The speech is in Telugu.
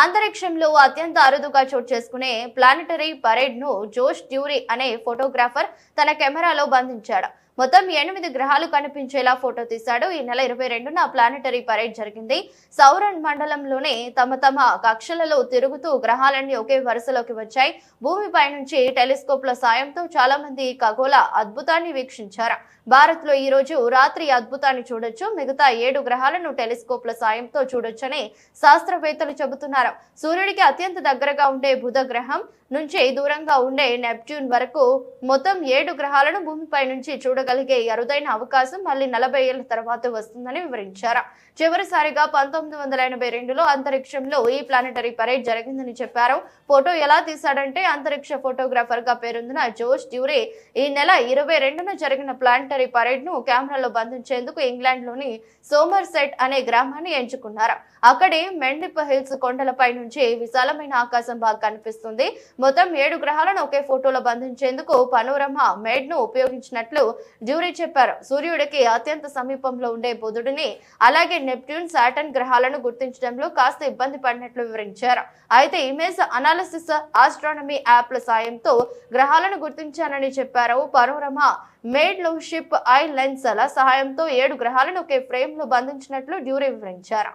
అంతరిక్షంలో అత్యంత అరుదుగా చోటు చేసుకునే ప్లానిటరీ పరేడ్ను జోష్ డ్యూరీ అనే ఫోటోగ్రాఫర్ తన కెమెరాలో బంధించాడు. మొత్తం ఎనిమిది గ్రహాలు కనిపించేలా ఫోటో తీశాడు. ఈ నెల ఇరవై రెండున ప్లానిటరీ పరేడ్ జరిగింది. సౌరన్ మండలంలోనే తమ తమ కక్షలలో తిరుగుతూ గ్రహాలన్నీ ఒకే వరుసలోకి వచ్చాయి. భూమిపై నుంచి టెలిస్కోప్ల సాయంతో చాలా మంది ఖగోళ అద్భుతాన్ని వీక్షించారు. భారత్లో ఈ రోజు రాత్రి అద్భుతాన్ని చూడొచ్చు. మిగతా ఏడు గ్రహాలను టెలిస్కోప్ల సాయంతో చూడొచ్చని శాస్త్రవేత్తలు చెబుతున్నారు. సూర్యుడికి అత్యంత దగ్గరగా ఉండే బుధ గ్రహం నుంచి దూరంగా ఉండే నెప్ట్యూన్ వరకు మొత్తం ఏడు గ్రహాలను భూమిపై నుంచి చూడగలిగే అరుదైన అవకాశం మళ్ళీ నలభై ఏళ్ళ తర్వాత వస్తుందని వివరించారు. చివరిసారిగా పంతొమ్మిది వందల ఎనభై రెండులో అంతరిక్షంలో ఈ ప్లానెటరీ పరేడ్ జరిగిందని చెప్పారు. ఫోటో ఎలా తీశాడంటే అంతరిక్ష ఫోటోగ్రాఫర్గా పేరొందిన జోష్ డ్యూరే ఈ నెల ఇరవై రెండున జరిగిన ప్లానెటరీ పరేడ్ను కెమెరాలో బంధించేందుకు ఇంగ్లాండ్లోని సోమర్ సెట్ అనే గ్రామాన్ని ఎంచుకున్నారు. అక్కడే మెండిప్ హిల్స్ పై నుంచి విశాలమైన ఆకాశం బాగా కనిపిస్తుంది. మొత్తం ఏడు గ్రహాలను ఒకే ఫోటోలో బంధించేందుకు పనోరమ మేడ్ను ఉపయోగించినట్లు డ్యూరీ చెప్పారు. సూర్యుడికి అత్యంత సమీపంలో ఉండే బుధుడిని అలాగే నెప్ట్యూన్ సాటర్న్ గ్రహాలను గుర్తించడంలో కాస్త ఇబ్బంది పడినట్లు వివరించారు. అయితే ఇమేజ్ అనాలిసిస్ ఆస్ట్రానమీ యాప్ల సాయంతో గ్రహాలను గుర్తించానని చెప్పారు పనోరమ. మేడ్లో షిప్ ఐ లెన్స్ల సహాయంతో ఏడు గ్రహాలను ఒకే ఫ్రేమ్లో బంధించినట్లు డ్యూరీ వివరించారు.